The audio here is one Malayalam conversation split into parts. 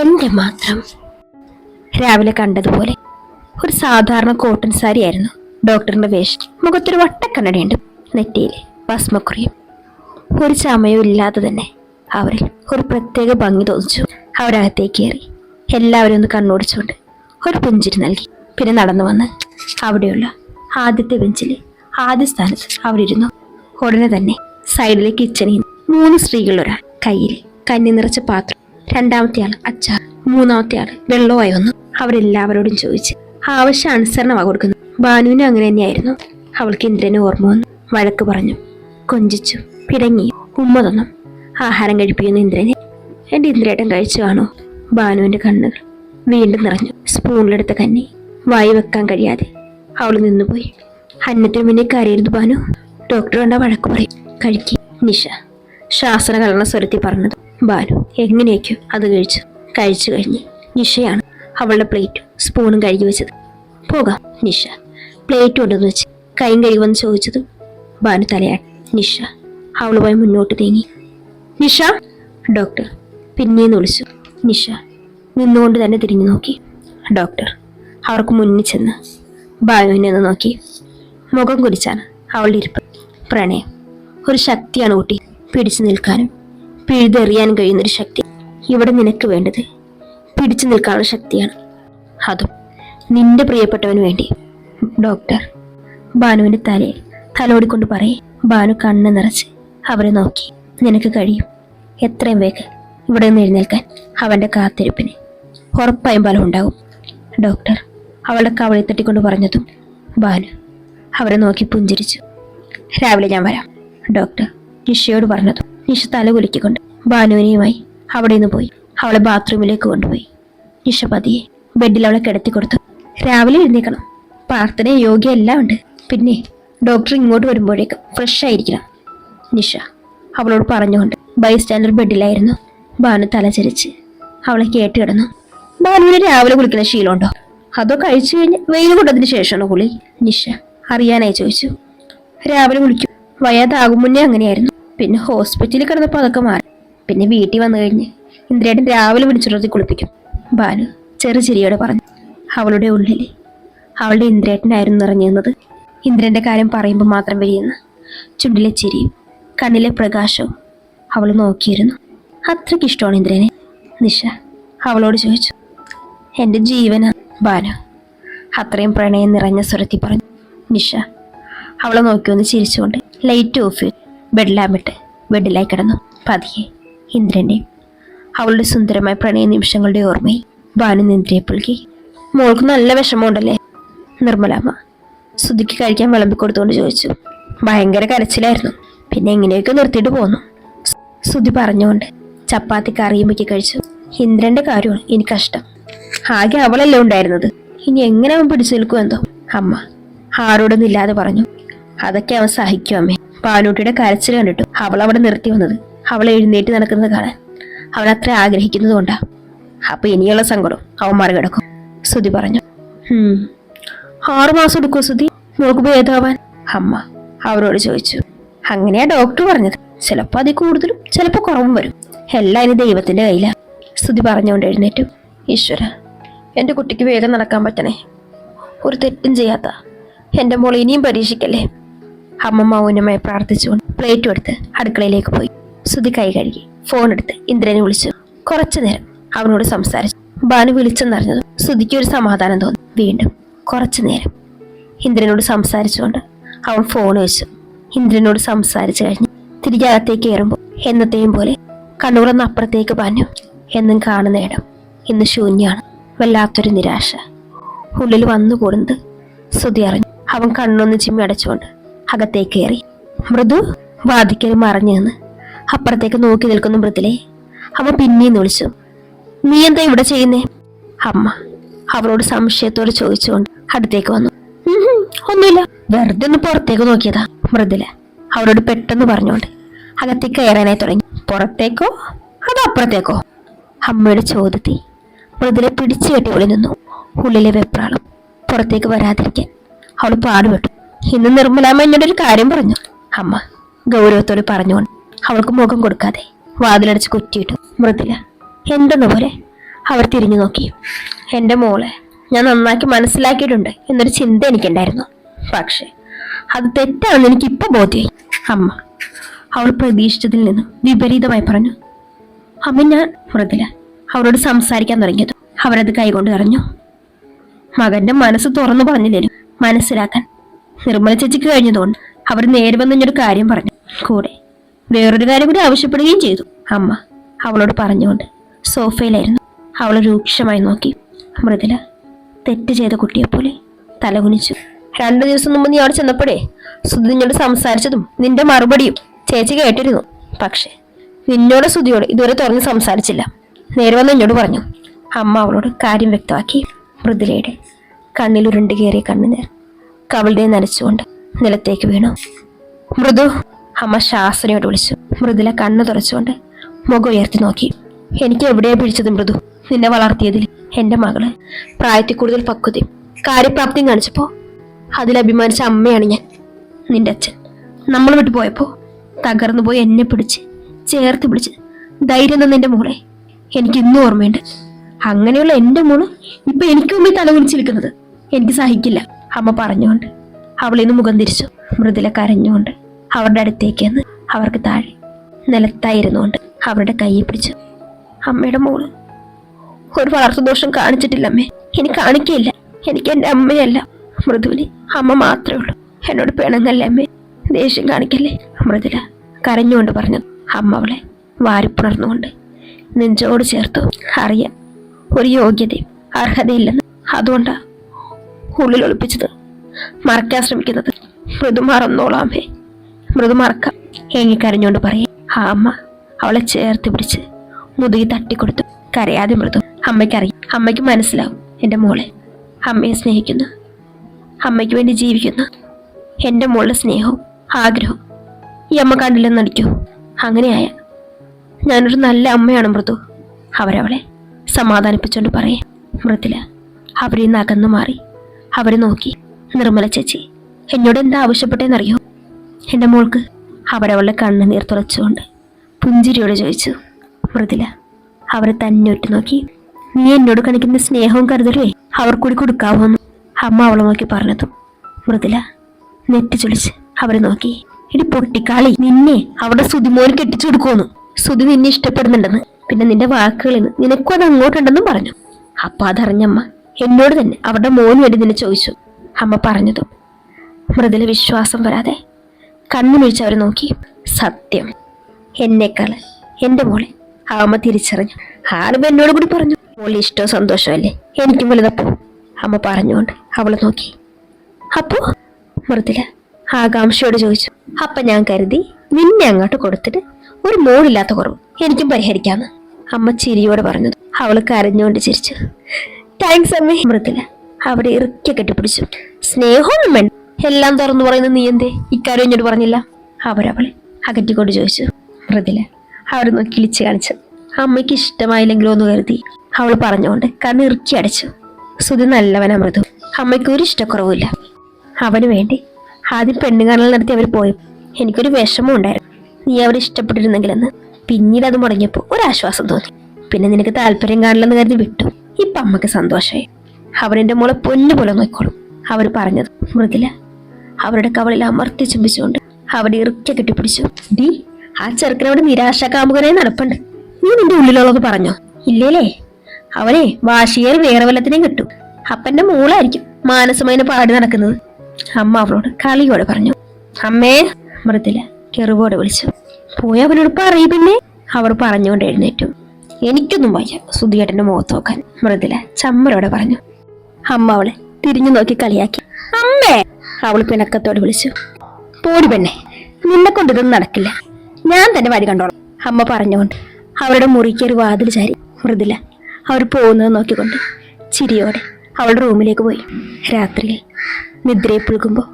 എന്റെ മാത്രം. രാവിലെ കണ്ടതുപോലെ ഒരു സാധാരണ കോട്ടൺ സാരി ആയിരുന്നു ഡോക്ടറിന്റെ വേഷം. മുഖത്തൊരു വട്ടക്കണ്ണടയുണ്ട്. നെറ്റിയിൽ ഭസ്മക്കുറിയും. ഒരു ചമയവും ഇല്ലാതെ തന്നെ അവരിൽ ഒരു പ്രത്യേക ഭംഗി തോന്നിച്ചു. അവരകത്തേക്ക് കയറി എല്ലാവരും ഒന്ന് കണ്ണോടിച്ചുകൊണ്ട് ഒരു പുഞ്ചിരി നൽകി. പിന്നെ നടന്നു വന്ന് അവിടെയുള്ള ആദ്യത്തെ ബെഞ്ചിൽ ആദ്യ സ്ഥാനത്ത് അവരിരുന്നു ഉടനെ തന്നെ സൈഡിലെ കിച്ചണിൽ മൂന്ന് സ്ത്രീകൾ ഒരാൾ. കയ്യിൽ കന്നി നിറച്ച പാത്രം രണ്ടാമത്തെ ആൾ അച്ചാർ മൂന്നാമത്തെ ആൾ വെള്ളമായി വന്നു. അവരെല്ലാവരോടും ചോദിച്ച് ആവശ്യാനുസരണമാണ് കൊടുക്കുന്നു. ഭാനുവിനും അങ്ങനെ തന്നെയായിരുന്നു. അവൾക്ക് ഇന്ദ്രനെ ഓർമ്മ വന്നു. വഴക്ക് പറഞ്ഞു. കൊഞ്ചിച്ചു പിടങ്ങി ഉമ്മ തന്നു. ആഹാരം കഴിപ്പിക്കുന്നു ഇന്ദ്രനെ എന്റെ ഇന്ദ്രേട്ടൻ കഴിച്ചു കാണോ ഭാനുവിന്റെ കണ്ണുകൾ വീണ്ടും നിറഞ്ഞു. സ്പൂണിലെടുത്ത കന്നി വായി വെക്കാൻ കഴിയാതെ അവൾ നിന്നുപോയി. അന്നത്തിന് മുന്നേ കരയരുത് ഭാനു. ഡോക്ടർ കണ്ട വഴക്ക് പറയും. കഴിക്കി നിഷ. ശാസന കലർന്ന സ്വരത്തിൽ പറഞ്ഞത് ഭാനു എങ്ങനെയൊക്കെയോ അത് കഴിച്ചു കഴിച്ചു കഴിഞ്ഞ് നിഷയാണ് അവളുടെ പ്ലേറ്റും സ്പൂണും കഴുകി വെച്ചത്. പോകാം നിഷ. പ്ലേറ്റ് ഉണ്ടെന്ന് വെച്ച് കൈയും കഴുകുമെന്ന് ചോദിച്ചത് ബാനു തലയാട്ടി. നിഷ അവളുമായി മുന്നോട്ട് നീങ്ങി. നിഷ ഡോക്ടർ പിന്നെയും വിളിച്ചു. നിഷ നിന്നുകൊണ്ട് തന്നെ തിരിഞ്ഞു നോക്കി. ഡോക്ടർ അവർക്ക് മുന്നിൽ ചെന്ന് ബാലുവിനെ ഒന്ന് നോക്കി. മുഖം കുരിച്ചാണ് അവളുടെ ഇരിപ്പ്. പ്രണയം. ഒരു ശക്തിയാണ് ഊട്ടി പിടിച്ചു നിൽക്കാനും. പിഴുതെറിയാനും കഴിയുന്നൊരു ശക്തി ഇവിടെ നിനക്ക് വേണ്ടത് പിടിച്ചു നിൽക്കാനുള്ള ശക്തിയാണ്. അതും നിന്റെ പ്രിയപ്പെട്ടവന് വേണ്ടി. ഡോക്ടർ ബാനുവിന്റെ തലയിൽ തലോടിക്കൊണ്ട് പറയേ. ബാനു കണ്ണ് നിറച്ച് അവരെ നോക്കി. നിനക്ക് കഴിയും. എത്രയും വേഗം ഇവിടെ നിന്ന് എഴുന്നേൽക്കാൻ അവന്റെ കാത്തിരിപ്പിന് ഉറപ്പായും ബലം ഉണ്ടാകും. ഡോക്ടർ അവളുടെ കവളി തട്ടിക്കൊണ്ട് പറഞ്ഞതും ബാനു അവരെ നോക്കി പുഞ്ചിരിച്ചു. രാവിലെ ഞാൻ വരാം. ഡോക്ടർ നിഷയോട് പറഞ്ഞതും നിഷ തല കുലിക്കൊണ്ട് ബാനുവിനെയുമായി അവിടെ നിന്ന് പോയി. അവളെ ബാത്റൂമിലേക്ക് കൊണ്ടുപോയി. നിഷ പതിയെ ബെഡിൽ അവളെ കിടത്തി കൊടുത്തു. രാവിലെ എഴുന്നേക്കണം. പ്രാർത്ഥന യോഗ എല്ലാം ഉണ്ട്. പിന്നെ ഡോക്ടർ ഇങ്ങോട്ട് വരുമ്പോഴേക്കും ഫ്രഷ് ആയിരിക്കണം. നിഷ അവളോട് പറഞ്ഞുകൊണ്ട് ബൈ സ്റ്റാൻഡർ ബെഡിലായിരുന്നു ബാനു തലചരിച്ച് അവളെ കേട്ട് കിടന്നു. ബാനുവിന് രാവിലെ കുളിക്കുന്ന ശീലമുണ്ടോ? അതോ കഴിച്ചു കഴിഞ്ഞ് വെയിൽ കൊണ്ടതിന് ശേഷമാണോ കുളി? നിഷ അറിയാനായി ചോദിച്ചു. രാവിലെ കുളിക്കും. വയ്യാതാകും മുന്നേ അങ്ങനെയായിരുന്നു. പിന്നെ ഹോസ്പിറ്റലിൽ കിടന്നപ്പോൾ അതൊക്കെ മാറി. പിന്നെ വീട്ടിൽ വന്നു കഴിഞ്ഞ് ഇന്ദ്രേട്ടൻ രാവിലെ വിളിച്ചിട്ട് കുളിപ്പിക്കും. ബാനു ചെറു ചിരിയോടെ പറഞ്ഞു അവളുടെ ഉള്ളിൽ അവളുടെ ഇന്ദ്രേട്ടനായിരുന്നു നിറഞ്ഞിരുന്നത് ഇന്ദ്രന്റെ കാര്യം പറയുമ്പോൾ മാത്രം വരിയുന്ന ചുണ്ടിലെ ചിരിയും കണ്ണിലെ പ്രകാശവും അവൾ നോക്കിയിരുന്നു. അത്രയ്ക്ക് ഇഷ്ടമാണ് ഇന്ദ്രനെ. നിഷ അവളോട് ചോദിച്ചു എന്റെ ജീവന? ബാനു അത്രയും പ്രണയം നിറഞ്ഞ സ്വരത്തിൽ പറഞ്ഞു നിഷ അവളെ നോക്കി ഒന്ന് ചിരിച്ചുകൊണ്ട് ലൈറ്റ് ഓഫ് ചെയ്തു ബെഡിലാമിട്ട് ബെഡിലായി കിടന്നു. പതിയെ ഇന്ദ്രന്റെയും അവളുടെ സുന്ദരമായ പ്രണയ നിമിഷങ്ങളുടെ ഓർമ്മയിൽ ഭാനു നിന്ദ്രയെ പുൽകി. മോൾക്ക് നല്ല വിഷമമുണ്ടല്ലേ? നിർമ്മലാമ്മ സുധിക്ക് കഴിക്കാൻ വിളമ്പി കൊടുത്തുകൊണ്ട് ചോദിച്ചു. ഭയങ്കര കരച്ചിലായിരുന്നു. പിന്നെ എങ്ങനെയൊക്കെ നിർത്തിയിട്ട് പോന്നു? സുധി പറഞ്ഞുകൊണ്ട് ചപ്പാത്തി കറിയുമ്പയ്ക്ക് കഴിച്ചു. ഇന്ദ്രന്റെ കാര്യമാണ് ഇനി കഷ്ടം ആകെ അവളല്ലേ ഉണ്ടായിരുന്നത്. ഇനി എങ്ങനെ അവൻ പിടിച്ചു നിൽക്കുമെന്തോ? അമ്മ ആരോടൊന്നും ഇല്ലാതെ പറഞ്ഞു. അതൊക്കെ അവൻ സഹിക്കും അമ്മേ. പാനൂട്ടിയുടെ കരച്ചിൽ കണ്ടിട്ടു അവൾ അവിടെ നിർത്തി വന്നത്. അവൾ എഴുന്നേറ്റ് നടക്കുന്നത് കാണാൻ. അവൾ അത്ര ആഗ്രഹിക്കുന്നത് കൊണ്ടാ. അപ്പൊ ഇനിയുള്ള സങ്കടം അവൻ മറികടക്കും. സുതി പറഞ്ഞു. ആറുമാസം എടുക്കും സുതി നോക്കുമ്പോ ഏതാവാൻ? അമ്മ അവരോട് ചോദിച്ചു. അങ്ങനെയാ ഡോക്ടർ പറഞ്ഞത്. ചിലപ്പോൾ അതിൽ കൂടുതലും ചിലപ്പോൾ കുറവും വരും. എല്ലാം ഇനി ദൈവത്തിന്റെ കയ്യിലാ. സ്തുതി പറഞ്ഞുകൊണ്ട് എഴുന്നേറ്റു. ഈശ്വര എന്റെ കുട്ടിക്ക് വേഗം നടക്കാൻ പറ്റണേ. ഒരു തെറ്റും ചെയ്യാത്ത. എന്റെ മോൾ ഇനിയും പരീക്ഷിക്കല്ലേ? അമ്മ മൗനമായി പ്രാർത്ഥിച്ചുകൊണ്ട് പ്ലേറ്റ് എടുത്ത് അടുക്കളയിലേക്ക് പോയി. സുതി കൈ കഴുകി ഫോൺ എടുത്ത് ഇന്ദ്രനെ വിളിച്ചു. കുറച്ചു നേരം അവനോട് സംസാരിച്ചു. ബാനു വിളിച്ചെന്നറിഞ്ഞത് സുതിക്ക് ഒരു സമാധാനം തോന്നി. വീണ്ടും കുറച്ചു നേരം ഇന്ദ്രനോട് സംസാരിച്ചുകൊണ്ട് അവൻ ഫോൺ വെച്ചു. ഇന്ദ്രനോട് സംസാരിച്ചു കഴിഞ്ഞ് തിരികെ അകത്തേക്ക് കയറുമ്പോൾ എന്നത്തെയും പോലെ കണ്ണുകളൊന്ന് അപ്പുറത്തേക്ക് പാഞ്ഞു. എന്നും കാണുന്ന ഇടം ഇന്ന് ശൂന്യാണ്. വല്ലാത്തൊരു നിരാശ. ഉള്ളിൽ വന്നുകൂടുന്നത് ശ്രുതി അറിഞ്ഞു. അവൻ കണ്ണൊന്ന് ചിമ്മി അടച്ചുകൊണ്ട് അകത്തേക്ക് കയറി മൃദു വാതിക്കൽ മറഞ്ഞു നിന്ന് അപ്പുറത്തേക്ക് നോക്കി നിൽക്കുന്ന മൃദുലെ. അവൻ പിന്നെയും വിളിച്ചു. നീ എന്താ ഇവിടെ ചെയ്യുന്നേ? അമ്മ അവളോട് സംശയത്തോടെ ചോദിച്ചുകൊണ്ട് അടുത്തേക്ക് വന്നു. ഒന്നുമില്ല. വെറുതെ ഒന്ന് പുറത്തേക്ക് നോക്കിയതാ മൃദുല അവരോട് പെട്ടെന്ന് പറഞ്ഞുകൊണ്ട് അകത്തേക്ക് കയറാനായി തുടങ്ങി. പുറത്തേക്കോ? അതോ അപ്പുറത്തേക്കോ? അമ്മയുടെ ചോദ്യത്തി മൃദുലെ പിടിച്ചു കെട്ടി ഒളി നിന്നു. ഉള്ളിലെ വെപ്രാളം പുറത്തേക്ക് വരാതിരിക്കാൻ അവൾ പാടുപെട്ടു. ഇന്ന് നിർമ്മലാമ്മ എന്നോട് ഒരു കാര്യം പറഞ്ഞു. അമ്മ ഗൗരവത്തോട് പറഞ്ഞുകൊണ്ട് അവൾക്ക് മുഖം കൊടുക്കാതെ വാതിലടച്ച് കുറ്റിയിട്ടു. മൃദുല എന്തെന്ന പോലെ അവർ തിരിഞ്ഞു നോക്കി. എന്റെ മോളെ ഞാൻ നന്നാക്കി മനസ്സിലാക്കിയിട്ടുണ്ട് എന്നൊരു ചിന്ത എനിക്കുണ്ടായിരുന്നു. പക്ഷേ അത് തെറ്റാണെന്ന് എനിക്ക് ഇപ്പം ബോധ്യമായി അമ്മ അവൾ പ്രതീക്ഷിച്ചതിൽ നിന്നും വിപരീതമായി പറഞ്ഞു. അമ്മ ഞാൻ മൃദുല അവരോട് സംസാരിക്കാൻ തുടങ്ങിയത്. അവരത് കൈകൊണ്ട് പറഞ്ഞു മകന്റെ മനസ്സ് തുറന്നു പറഞ്ഞില്ലേലും മനസ്സിലാക്കാൻ നിർമ്മല ചേച്ചിക്ക് കഴിഞ്ഞതുകൊണ്ട് അവർ നേരെ വന്നൊരു കാര്യം പറഞ്ഞു. കൂടെ വേറൊരു കാര്യം കൂടി ആവശ്യപ്പെടുകയും ചെയ്തു. അമ്മ അവളോട് പറഞ്ഞുകൊണ്ട് സോഫയിലായിരുന്നു. അവൾ രൂക്ഷമായി നോക്കി. മൃദുല തെറ്റ് ചെയ്ത കുട്ടിയെപ്പോലെ തലകുനിച്ചു. രണ്ടു ദിവസം മുമ്പ് നീ അവിടെ ചെന്നപ്പോഴേ സുധി നിന്നോട് സംസാരിച്ചതും നിന്റെ മറുപടിയും ചേച്ചി കേട്ടിരുന്നു. പക്ഷേ നിന്നോട് സുധിയോട് ഇതുവരെ തുറന്ന് സംസാരിച്ചില്ല. നേരെ വന്ന് എന്നോട് പറഞ്ഞു. അമ്മ അവളോട് കാര്യം വ്യക്തമാക്കി. മൃദുലയുടെ കണ്ണിൽ ഉരുണ്ട് കയറിയ കണ്ണുനീർ കവളുടെ നനച്ചുകൊണ്ട് നിലത്തേക്ക് വീണു. മൃദു അമ്മ ശാസ്ത്രയോട് വിളിച്ചു. മൃദുല കണ്ണു തുറച്ചുകൊണ്ട് മുഖം ഉയർത്തി നോക്കി. എനിക്ക് എവിടെയാ പിടിച്ചത് മൃദു? നിന്നെ വളർത്തിയതിൽ എന്റെ മകൾ. പ്രായത്തിൽ കൂടുതൽ പക്വതയും കാര്യപ്രാപ്തിയും കാണിച്ചപ്പോ അതിൽ അഭിമാനിച്ച അമ്മയാണ് ഞാൻ. നിന്റെ അച്ഛൻ. നമ്മൾ വിട്ടു പോയപ്പോ തകർന്നു പോയി എന്നെ പിടിച്ച് ചേർത്ത് പിടിച്ച് ധൈര്യം തന്ന മോളെ എനിക്ക് ഇന്നും ഓർമ്മയുണ്ട്. അങ്ങനെയുള്ള എന്റെ മോൾ ഇപ്പൊ എനിക്ക് മുമ്പിൽ എനിക്ക് സഹിക്കില്ല. അമ്മ പറഞ്ഞുകൊണ്ട് അവളിന്ന് മുഖം തിരിച്ചു മൃദുല കരഞ്ഞുകൊണ്ട് അവരുടെ അടുത്തേക്ക് എന്ന് അവർക്ക് താഴെ നിലത്തായിരുന്നുകൊണ്ട് അവരുടെ കൈയെ പിടിച്ചു. അമ്മയുടെ മോൾ ഒരു വളർത്തുദോഷം കാണിച്ചിട്ടില്ല അമ്മേ. ഇനി കാണിക്കയില്ല. എനിക്ക് എന്റെ അമ്മയല്ല മൃദുവിന് അമ്മ മാത്രമേ ഉള്ളൂ. എന്നോട് പിണങ്ങല്ലേ അമ്മേ? ദേഷ്യം കാണിക്കല്ലേ? മൃദുല കരഞ്ഞുകൊണ്ട് പറഞ്ഞു. അമ്മ അവളെ വാരിപ്പുണർന്നുകൊണ്ട് നെഞ്ചോട് ചേർത്തു. അറിയാം ഒരു യോഗ്യതയും അർഹതയില്ലെന്ന്. അതുകൊണ്ടാ ഉള്ളിൽ ഒളിപ്പിച്ചത്. മറക്കാൻ ശ്രമിക്കുന്നത്. മൃദു മറന്നോളാമേ മൃദു പറയും. ആ അമ്മ അവളെ ചേർത്ത് പിടിച്ച് മുതുകി തട്ടിക്കൊടുത്തു. കരയാതെ മൃദു. അമ്മയ്ക്കറിയാം. അമ്മയ്ക്ക് മനസ്സിലാവും എന്റെ മോളെ. അമ്മയെ സ്നേഹിക്കുന്നു. അമ്മയ്ക്ക് വേണ്ടി ജീവിക്കുന്നു. എന്റെ മോളുടെ സ്നേഹവും ആഗ്രഹവും ഈ അമ്മ കണ്ടില്ലെന്ന് നടിക്കൂ. അങ്ങനെയായ ഞാനൊരു നല്ല അമ്മയാണ് മൃദു. അവരവളെ സമാധാനിപ്പിച്ചുകൊണ്ട് പറയും. മൃദുല അവരിൽ നിന്ന് അകന്നു മാറി. അവരെ നോക്കി. നിർമ്മല ചേച്ചി എന്നോട് എന്താ ആവശ്യപ്പെട്ടെന്നറിയോ? എന്റെ മോൾക്ക് അവിടെ അവളുടെ കണ്ണുനീർ തുറച്ചുകൊണ്ട് പുഞ്ചിരിയോട് ചോദിച്ചു. മൃദുല അവരെ തന്നെ ഒറ്റ നോക്കി. നീ എന്നോട് കാണിക്കുന്ന സ്നേഹവും കരുതലേ അവർ കൂടി കൊടുക്കാവോന്ന് അമ്മ അവളെ നോക്കി പറഞ്ഞതും. മൃദുല നെറ്റി ചൊളിച്ച് അവരെ നോക്കി. ഇടി പൊട്ടിക്കാളി നിന്നെ അവിടെ സുതിമോന് കെട്ടിച്ചു കൊടുക്കുമെന്ന് സുതി നിന്നെ ഇഷ്ടപ്പെടുന്നുണ്ടെന്ന്. പിന്നെ നിന്റെ വാക്കുകളിൽ നിനക്കും അത് അങ്ങോട്ടുണ്ടെന്നും പറഞ്ഞു. അപ്പൊ അതറിഞ്ഞമ്മ എന്നോട് തന്നെ അവരുടെ മോന് വേണ്ടി നിന്നെ ചോദിച്ചു. അമ്മ പറഞ്ഞതും മൃദുല വിശ്വാസം വരാതെ കണ്ണുമിഴിച്ച് അവരെ നോക്കി. സത്യം. എന്നേക്കാൾ എന്റെ മോളെ അമ്മ തിരിച്ചറിഞ്ഞു. ആരും എന്നോട് കൂടി പറഞ്ഞു. മോളെ ഇഷ്ടവും സന്തോഷമല്ലേ എനിക്കും വലുതപ്പോ? അമ്മ പറഞ്ഞുകൊണ്ട് അവളെ നോക്കി. അപ്പോ മൃദുല ആകാംക്ഷയോട് ചോദിച്ചു. അപ്പൊ ഞാൻ കരുതി നിന്നെ അങ്ങോട്ട് കൊടുത്തിട്ട് ഒരു മോളില്ലാത്ത കുറവ് എനിക്കും പരിഹരിക്കാന്ന്. അമ്മ ചിരിയോട് പറഞ്ഞു അവൾ കരഞ്ഞുകൊണ്ട് ചിരിച്ചു. താങ്ക്സ് അമ്മേ. മൃദുല അവിടെ ഇറുക്കി കെട്ടിപ്പിടിച്ചു. സ്നേഹമൊന്നും വേണ്ട. എല്ലാം തുറന്നു പറയുന്ന നീ എന്തേ? ഇക്കാര്യം എന്നോട് പറഞ്ഞില്ല. അവരവളെ അകറ്റിക്കൊണ്ട് ചോദിച്ചു. മൃദുല അവർ നോക്കി ഇളിച്ച് കാണിച്ചു. അമ്മയ്ക്ക് ഇഷ്ടമായില്ലെങ്കിലോ എന്ന് കരുതി അവൾ പറഞ്ഞുകൊണ്ട് കണ്ണ് ഇറുക്കി അടച്ചു. സുധി നല്ലവനാ മൃദു അമ്മയ്ക്ക് ഒരു ഇഷ്ടക്കുറവുമില്ല. അവന് വേണ്ടി ആദ്യം പെണ്ണുകാണൽ നടത്തി അവർ പോയി. എനിക്കൊരു വിഷമം ഉണ്ടായിരുന്നു. നീ അവരെ ഇഷ്ടപ്പെട്ടിരുന്നെങ്കിലെന്ന് പിന്നീട് അത് മുടങ്ങിയപ്പോൾ ഒരാശ്വാസം തോന്നി. പിന്നെ നിനക്ക് താല്പര്യം കാണില്ലെന്ന് കരുതി വിട്ടു. ഇപ്പൊ അമ്മയ്ക്ക് സന്തോഷമായി അവരെന്റെ മോളെ പൊന്നു പോലെ നോക്കിക്കോളും. അവർ പറഞ്ഞത് മൃദുല അവരുടെ കവളിൽ അമർത്തി ചുംബിച്ചുകൊണ്ട് അവിടെ ഇറുക്കി കെട്ടിപ്പിടിച്ചു. ഡി ആ ചെറുക്കനവിടെ നിരാശാകാമുകനായി നടപ്പുണ്ട്. നീ നിന്റെ ഉള്ളിലുള്ളത് പറഞ്ഞോ? ഇല്ലേലേ. അവനെ വാശിയേറി വേറെ വല്ലത്തിനെയും കിട്ടും. അപ്പന്റെ മോളായിരിക്കും മാനസമയനെ പാടി നടക്കുന്നത്. അമ്മ അവളോട് കളിയോടെ പറഞ്ഞു. അമ്മേ മൃദുല കെറുവോടെ വിളിച്ചു. പോയി അവനോട് പറയും പിന്നെ. അവർ പറഞ്ഞുകൊണ്ട് എഴുന്നേറ്റു. എനിക്കൊന്നും വയ്യ സുധിയേട്ടന്റെ മുഖത്ത് നോക്കാൻ. മൃദുല ചമ്മലോടെ പറഞ്ഞു. അമ്മ അവളെ തിരിഞ്ഞു നോക്കി കളിയാക്കി. അമ്മേ! അവൾ പിണക്കത്തോട് വിളിച്ചു. പോടി പെണ്ണെ നിന്നെ കൊണ്ട് ഇതൊന്നും നടക്കില്ല. ഞാൻ തന്നെ വഴി കണ്ടോളാം. അമ്മ പറഞ്ഞുകൊണ്ട് അവരുടെ മുറിക്ക് ഒരു വാതിൽ ചാരി. മൃദുല അവർ പോകുന്നത് നോക്കിക്കൊണ്ട് ചിരിയോടെ അവളുടെ റൂമിലേക്ക് പോയി. രാത്രിയിൽ നിദ്രയെ പുൽകുമ്പോൾ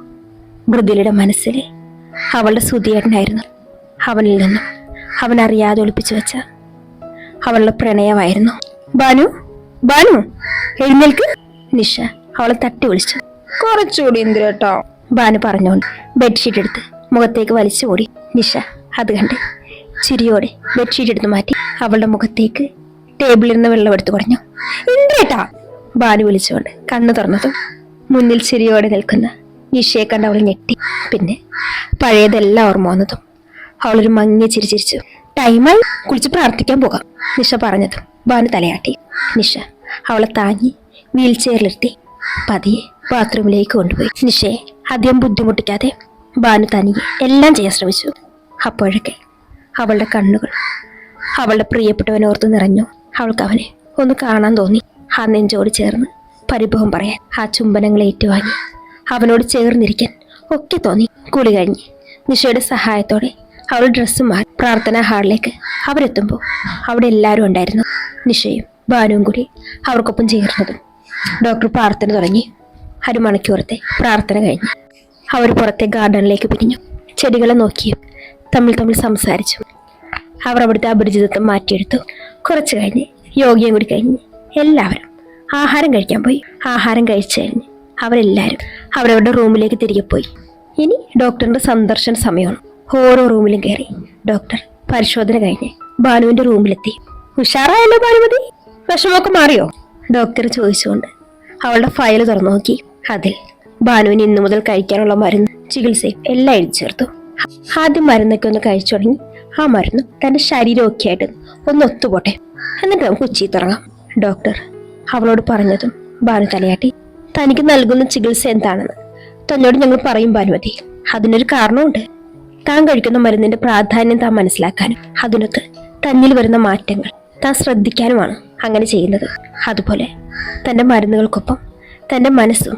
മൃദുലയുടെ മനസ്സിലെ അവളുടെ സുധിയേട്ടനായിരുന്നു. അവനിൽ നിന്നും അവനറിയാതെ ഒളിപ്പിച്ചു വെച്ച അവളുടെ പ്രണയമായിരുന്നു. ബാനു ബാനു എഴുന്നേൽക്ക്. നിഷ അവളെ തട്ടി വിളിച്ചു. കുറച്ചുകൂടി എന്തിരട്ടോ ബാനു പറഞ്ഞുകൊണ്ട് ബെഡ്ഷീറ്റ് എടുത്ത് മുഖത്തേക്ക് വലിച്ചു ഓടി നിഷ അത് കണ്ട് ചിരിയോടെ ബെഡ്ഷീറ്റ് എടുത്ത് മാറ്റി അവളുടെ മുഖത്തേക്ക് ടേബിളിൽ നിന്ന് വെള്ളം എടുത്തു കുറഞ്ഞു. ഇന്ദ്രേട്ടാ ബാനു വിളിച്ചുകൊണ്ട് കണ്ണു തുറന്നതും മുന്നിൽ ചിരിയോടെ നിൽക്കുന്ന നിഷയെ കണ്ട് അവൾ ഞെട്ടി. പിന്നെ പഴയതെല്ലാം ഓർമ്മ വന്നതും അവളൊരു മങ്ങിയ ചിരി ചിരിച്ചു. ടൈമായി കുളിച്ച് പ്രാർത്ഥിക്കാൻ പോകാം. നിഷ പറഞ്ഞത് ബാനു തലയാട്ടി. നിഷ അവളെ താങ്ങി വീൽ ചെയറിലിരുത്തി പതിയെ ബാത്റൂമിലേക്ക് കൊണ്ടുപോയി. നിഷയെ അധികം ബുദ്ധിമുട്ടിക്കാതെ ബാനു തനിയെ എല്ലാം ചെയ്യാൻ ശ്രമിച്ചു. അപ്പോഴൊക്കെ അവളുടെ കണ്ണുകൾ അവളുടെ പ്രിയപ്പെട്ടവനെ ഓർത്ത് നിറഞ്ഞു. അവൾക്ക് അവനെ ഒന്ന് കാണാൻ തോന്നി. ആ നെഞ്ചോട് ചേർന്ന് പരിഭവം പറയാൻ ആ ചുംബനങ്ങൾ ഏറ്റുവാങ്ങി അവനോട് ചേർന്നിരിക്കാൻ ഒക്കെ തോന്നി. കുളി കഴിഞ്ഞ് നിഷയുടെ സഹായത്തോടെ അവൾ ഡ്രസ്സ് മാറി. പ്രാർത്ഥനാ ഹാളിലേക്ക് അവരെത്തുമ്പോൾ അവിടെ എല്ലാവരും ഉണ്ടായിരുന്നു. നിഷയും ഭാനുവും കൂടി അവർക്കൊപ്പം ചേർന്നതും. ഡോക്ടർ പ്രാർത്ഥന തുടങ്ങി. അരമണിക്കൂറത്തെ പ്രാർത്ഥന കഴിഞ്ഞു. അവർ പുറത്തെ ഗാർഡനിലേക്ക് പിരിഞ്ഞു. ചെടികളെ നോക്കിയും തമ്മിൽ തമ്മിൽ സംസാരിച്ചു. അവർ അവിടുത്തെ അപരിചിതത്വം മാറ്റിയെടുത്തു. കുറച്ച് കഴിഞ്ഞ് യോഗയും കൂടി കഴിഞ്ഞ് എല്ലാവരും ആഹാരം കഴിക്കാൻ പോയി. ആഹാരം കഴിച്ചു കഴിഞ്ഞ് അവരെല്ലാവരും അവരവരുടെ റൂമിലേക്ക് തിരികെ പോയി. ഇനി ഡോക്ടറിന്റെ സന്ദർശന സമയമാണ്. ഓരോ റൂമിലും കയറി. ഡോക്ടർ പരിശോധന കഴിഞ്ഞ് ബാനുവിന്റെ റൂമിലെത്തി. ഉഷാറായല്ലോ ഭാനുമതി? വിഷമമൊക്കെ മാറിയോ? ഡോക്ടർ ചോദിച്ചുകൊണ്ട് അവളുടെ ഫയൽ തുറന്നു നോക്കി അതിൽ ബാനുവിന് ഇന്നു മുതൽ കഴിക്കാനുള്ള മരുന്ന് ചികിത്സയും എല്ലാം എഴുതി ചേർത്തു. ആദ്യം മരുന്നൊക്കെ ഒന്ന് കഴിച്ചു തുടങ്ങി. ആ മരുന്ന് തന്റെ ശരീരം ഒക്കെ ആയിട്ട് ഒന്ന് ഒത്തുപോട്ടെ. എന്നിട്ട് നമുക്ക് ഉച്ചയിൽ തുടങ്ങാം. ഡോക്ടർ അവളോട് പറഞ്ഞതും ബാനു തലയാട്ടി. തനിക്ക് നൽകുന്ന ചികിത്സ എന്താണെന്ന് തന്നോട് ഞങ്ങൾ പറയും ബാനുമതി അതിനൊരു കാരണമുണ്ട് താൻ കഴിക്കുന്ന മരുന്നിന്റെ പ്രാധാന്യം താൻ മനസ്സിലാക്കാനും അതിനൊത്ത് തന്നിൽ വരുന്ന മാറ്റങ്ങൾ താൻ ശ്രദ്ധിക്കാനുമാണ് അങ്ങനെ ചെയ്യുന്നത്. അതുപോലെ തന്റെ മരുന്നുകൾക്കൊപ്പം തന്റെ മനസ്സും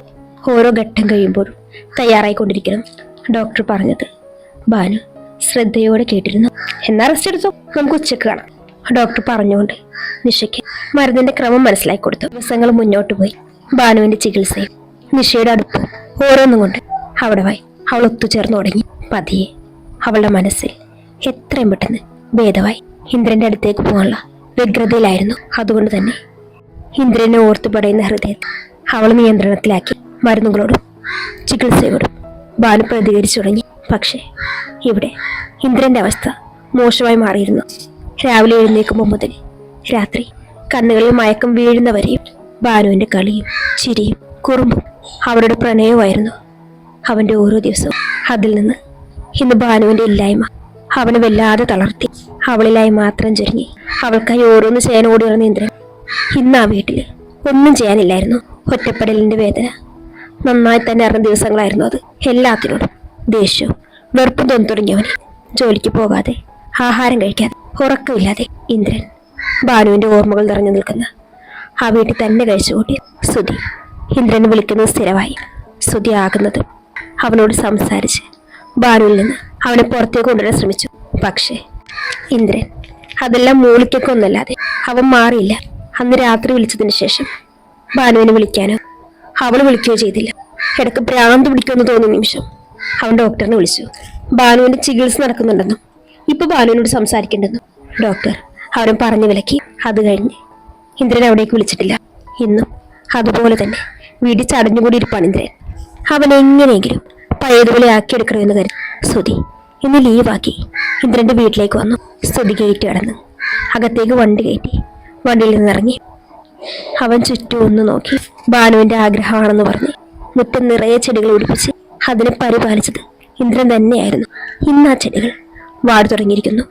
ഓരോ ഘട്ടം കഴിയുമ്പോഴും തയ്യാറായിക്കൊണ്ടിരിക്കണം ഡോക്ടർ പറഞ്ഞത്. ബാനു ശ്രദ്ധയോടെ കേട്ടിരുന്നു. എന്നാ റെസ്റ്റ് എടുത്തോ? നമുക്ക് ഉച്ചയ്ക്ക് കാണാം. ഡോക്ടർ പറഞ്ഞുകൊണ്ട് നിഷയ്ക്ക് മരുന്നിന്റെ ക്രമം മനസ്സിലാക്കി കൊടുത്തു. ദിവസങ്ങൾ മുന്നോട്ട് പോയി. ബാനുവിന്റെ ചികിത്സയും നിഷയുടെ അടുപ്പും ഓരോന്നും കൊണ്ട് അവിടെ വായി അവൾ ഒത്തുചേർന്ന് തുടങ്ങി. പതിയെ അവളുടെ മനസ്സിൽ എത്രയും പെട്ടെന്ന് ഭേദമായി ഇന്ദ്രന്റെ അടുത്തേക്ക് പോകാനുള്ള വ്യഗ്രതയിലായിരുന്നു. അതുകൊണ്ട് തന്നെ ഇന്ദ്രനെ ഓർത്തു പടയുന്ന ഹൃദയം അവൾ നിയന്ത്രണത്തിലാക്കി മരുന്നുകളോടും ചികിത്സയോടും ബാലു പ്രതികരിച്ചു തുടങ്ങി. പക്ഷേ ഇവിടെ ഇന്ദ്രന്റെ അവസ്ഥ മോശമായി മാറിയിരുന്നു. രാവിലെ എഴുന്നേൽക്കുമ്പോൾ മുതൽ രാത്രി കണ്ണുകളിൽ മയക്കം വീഴുന്നവരെയും ബാലുവിന്റെ കളിയും ചിരിയും കുറുമ്പും അവരുടെ പ്രണയവുമായിരുന്നു അവന്റെ ഓരോ ദിവസവും അതിൽ നിന്ന് ഇന്ന് ഭാനുവിന്റെ ഇല്ലായ്മ. അവന് വല്ലാതെ തളർത്തി. അവളിലായി മാത്രം ചുരുങ്ങി അവൾക്കായി ഓരോന്ന് ചെയ്യാൻ ഓടി ഇന്ദ്രൻ. ഇന്ന് ആ വീട്ടിൽ ഒന്നും ചെയ്യാനില്ലായിരുന്നു. ഒറ്റപ്പെടലിന്റെ വേദന. നന്നായി തന്നെ അറിഞ്ഞ ദിവസങ്ങളായിരുന്നു അത്. എല്ലാത്തിനോടും. ദേഷ്യവും വെറുപ്പും തോന്നി തുടങ്ങിയവന്. ജോലിക്ക് പോകാതെ ആഹാരം കഴിക്കാതെ ഉറക്കമില്ലാതെ ഇന്ദ്രൻ ഭാനുവിന്റെ ഓർമ്മകൾ നിറഞ്ഞു നിൽക്കുന്ന ആ വീട്ടിൽ തന്നെ കഴിച്ചുകൂട്ടി സുധി. ഇന്ദ്രൻ വിളിക്കുന്നത് സ്ഥിരമായി. സുധി ആകുന്നതും അവനോട് സംസാരിച്ച് ഭാനുവിൽ നിന്ന് അവനെ പുറത്തേക്ക് കൊണ്ടുവരാൻ ശ്രമിച്ചു. പക്ഷേ ഇന്ദ്രൻ അതെല്ലാം മൂളിക്കൊന്നല്ലാതെ അവൻ മാറിയില്ല. അന്ന് രാത്രി വിളിച്ചതിന് ശേഷം ബാനുവിനെ വിളിക്കാനോ അവൾ വിളിക്കുകയോ ചെയ്തില്ല. ഇടയ്ക്ക് ഭ്രാന്ത് പിടിക്കുമെന്ന് തോന്നിയ നിമിഷം അവൻ ഡോക്ടറിനെ വിളിച്ചു. ബാനുവിന്റെ ചികിത്സ നടക്കുന്നുണ്ടെന്നും ഇപ്പൊ ഭാനുവിനോട് സംസാരിക്കേണ്ടെന്നും ഡോക്ടർ അവനെ പറഞ്ഞു വിലക്കി. അത് കഴിഞ്ഞ് ഇന്ദ്രൻ അവിടേക്ക് വിളിച്ചിട്ടില്ല. ഇന്നും അതുപോലെ തന്നെ വീട്ടിൽ ചടഞ്ഞുകൂടി ഇരിപ്പാണ് ഇന്ദ്രൻ. അവൻ എങ്ങനെയെങ്കിലും പഴയതുപോലെ ആക്കിയെടുക്കണമെന്ന് കരുതി. സ്തുതി ഇന്ന് ലീവാക്കി. ഇന്ദ്രന്റെ വീട്ടിലേക്ക് വന്നു. സ്തുതി ഗേറ്റ് കടന്നു അകത്തേക്ക് വണ്ടി കയറ്റി. വണ്ടിയിൽ നിന്നിറങ്ങി അവൻ ചുറ്റും ഒന്ന് നോക്കി. ഭാനുവിന്റെ ആഗ്രഹമാണെന്ന് പറഞ്ഞു. മുറ്റം നിറയെ ചെടികൾ ഒടിപ്പിച്ച് അതിനെ പരിപാലിച്ചത് ഇന്ദ്രൻ തന്നെയായിരുന്നു. ഇന്ന് ആ ചെടികൾ വാടി തുടങ്ങിയിരിക്കുന്നു.